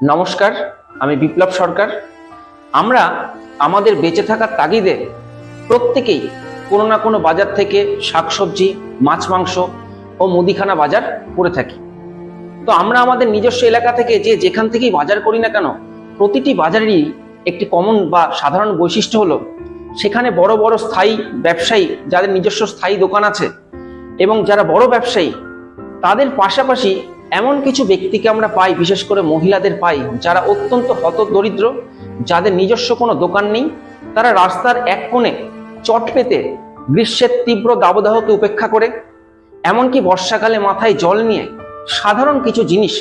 নমস্কার, আমি বিপ্লব সরকার। আমরা আমাদের বেঁচে থাকার তাগিদে প্রত্যেকেই কোনো না কোনো বাজার থেকে শাকসবজি, মাছ মাংস ও মুদিখানা বাজার করে থাকি। তো আমরা আমাদের নিজস্ব এলাকা থেকে যে যেখান থেকেই বাজার করি না কেন, প্রতিটি বাজারেরই একটি কমন বা সাধারণ বৈশিষ্ট্য হলো, সেখানে বড় বড় স্থায়ী ব্যবসায়ী যাদের নিজস্ব স্থায়ী দোকান আছে এবং যারা বড় ব্যবসায়ী, তাদের পাশাপাশি এমন কিছু ব্যক্তিকে আমরা পাই, বিশেষ করে মহিলাদের পাই, যারা অত্যন্ত হত দরিদ্র যাদের নিজস্ব কোনো দোকান নেই, তারা রাস্তার এক কোণে চট পেতে গ্রীষ্মের তীব্র দাবদাহকে উপেক্ষা করে, এমনকি বর্ষাকালে মাথায় জল নিয়ে সাধারণ কিছু জিনিস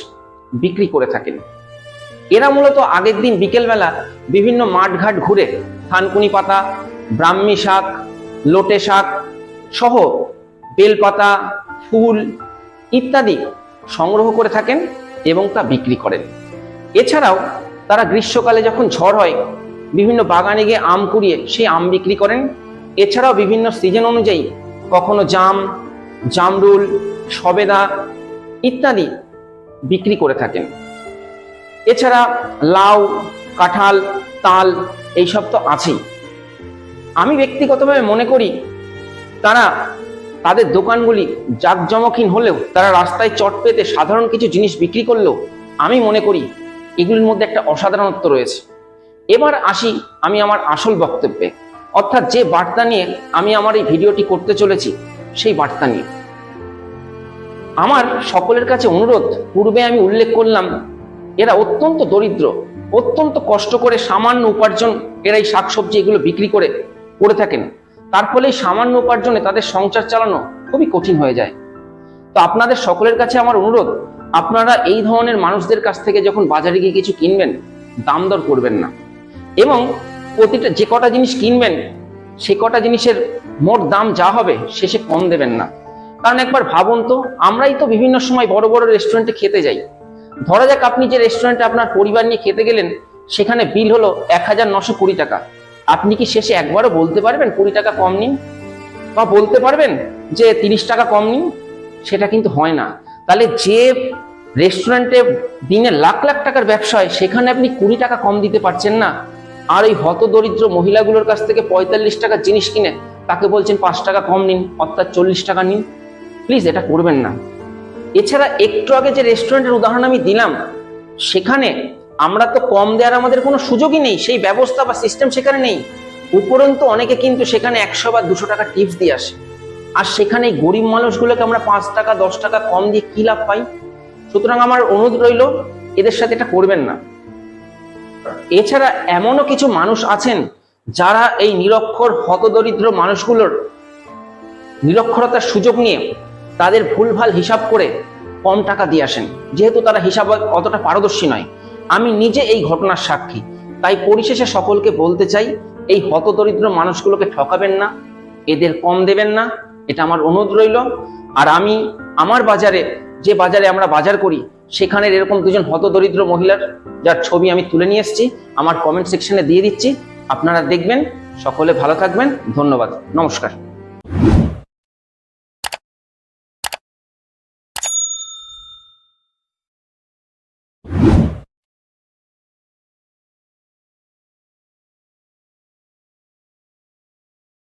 বিক্রি করে থাকেন। এরা মূলত আগের দিন বিকেলবেলা বিভিন্ন মাঠঘাট ঘুরে থানকুনি পাতা, ব্রাহ্মী শাক, লোটে শাক সহ বেলপাতা, ফুল ইত্যাদি সংগ্রহ করে থাকেন এবং তা বিক্রি করেন। এছাড়াও তারা গ্রীষ্মকালে যখন ঝড় হয়, বিভিন্ন বাগানে গিয়ে আম কুড়িয়ে সেই আম বিক্রি করেন। এছাড়াও বিভিন্ন সিজন অনুযায়ী কখনো জাম, জামরুল, সবেদা ইত্যাদি বিক্রি করে থাকেন। এছাড়া লাউ, কাঁঠাল, তাল এইসব তো আছেই। আমি ব্যক্তিগতভাবে মনে করি তারা তাদের দোকানগুলি জাঁকজমকহীন হলেও তারা রাস্তায় চট পেতে সাধারণ কিছু জিনিস বিক্রি করলেও আমি মনে করি এগুলির মধ্যে একটা অসাধারণত্ব রয়েছে। এবার আসি আমি আমার আসল বক্তব্যে। অর্থাৎ যে বার্তা নিয়ে আমি আমার এই ভিডিওটি করতে চলেছি, সেই বার্তা নিয়ে। আমার সকলের কাছে অনুরোধ, পূর্বে আমি উল্লেখ করলাম, এরা অত্যন্ত দরিদ্র, অত্যন্ত কষ্ট করে সামান্য উপার্জন এরা এই শাকসবজি এগুলো বিক্রি করে করে থাকেন। তার ফলে সামান্য উপার্জনে তাদের সংসার চালানো খুবই কঠিন হয়ে যায়। তো আপনাদের সকলের কাছে আমার অনুরোধ, আপনারা এই ধরনের মানুষদের কাছ থেকে যখন বাজারে গিয়ে কিছু কিনবেন, দাম দর করবেন না। এবং প্রতিটা যে কটা জিনিস কিনবেন, সে কটা জিনিসের মোট দাম যা হবে, শেষে কম দেবেন না। কারণ একবার ভাবুন তো, আমরাই তো বিভিন্ন সময় বড় বড় রেস্টুরেন্টে খেতে যাই। ধরা যাক আপনি যে রেস্টুরেন্টে আপনার পরিবার নিয়ে খেতে গেলেন, সেখানে বিল হলো এক হাজার নশো কুড়ি টাকা। আপনি কি শেষে একবারও বলতে পারবেন কুড়ি টাকা কম নিন? বা বলতে পারবেন যে তিরিশ টাকা কম নিন? সেটা কিন্তু হয় না। তাহলে যে রেস্টুরেন্টে দিনে লাখ লাখ টাকার ব্যবসা হয়, সেখানে আপনি কুড়ি টাকা কম দিতে পারছেন না। আর ওই হত দরিদ্র মহিলাগুলোর কাছ থেকে পঁয়তাল্লিশ টাকার জিনিস কিনে তাকে বলছেন পাঁচ টাকা কম নিন, অর্থাৎ চল্লিশ টাকা নিন। প্লিজ, এটা করবেন না। এছাড়া একটু আগে যে রেস্টুরেন্টের উদাহরণ আমি দিলাম, সেখানে আমরা তো কম দেওয়ার আমাদের কোনো সুযোগই নেই, সেই ব্যবস্থা বা সিস্টেম সেখানে নেই। উপরন্তু অনেকে কিন্তু সেখানে একশো বা দুশো টাকা টিপস দিয়ে আসে। আর সেখানে গরিব মানুষগুলোকে আমরা পাঁচ টাকা, দশ টাকা কম দিয়ে কি লাভ পাই? সুতরাং আমার অনুরোধ রইল, এদের সাথে এটা করবেন না। এছাড়া এমনও কিছু মানুষ আছেন যারা এই নিরক্ষর, হতদরিদ্র মানুষগুলোর নিরক্ষরতার সুযোগ নিয়ে তাদের ভুলভাল হিসাব করে কম টাকা দিয়ে আসেন। যেহেতু তারা হিসাবে অতটা পারদর্শী নয়। আমি নিজে এই ঘটনার সাক্ষী। তাই পরিশেষে সকলকে বলতে চাই, এই হতদরিদ্র মানুষগুলোকে ঠকাবেন না, এদের কম দেবেন না, এটা আমার অনুরোধ রইল। আর আমি আমার বাজারে, যে বাজারে আমরা বাজার করি, সেখানের এরকম দুজন হতদরিদ্র মহিলার, যার ছবি আমি তুলে নিয়ে এসেছি, আমার কমেন্ট সেকশনে দিয়ে দিচ্ছি। আপনারা দেখবেন, সকলে ভালো থাকবেন, ধন্যবাদ, নমস্কার।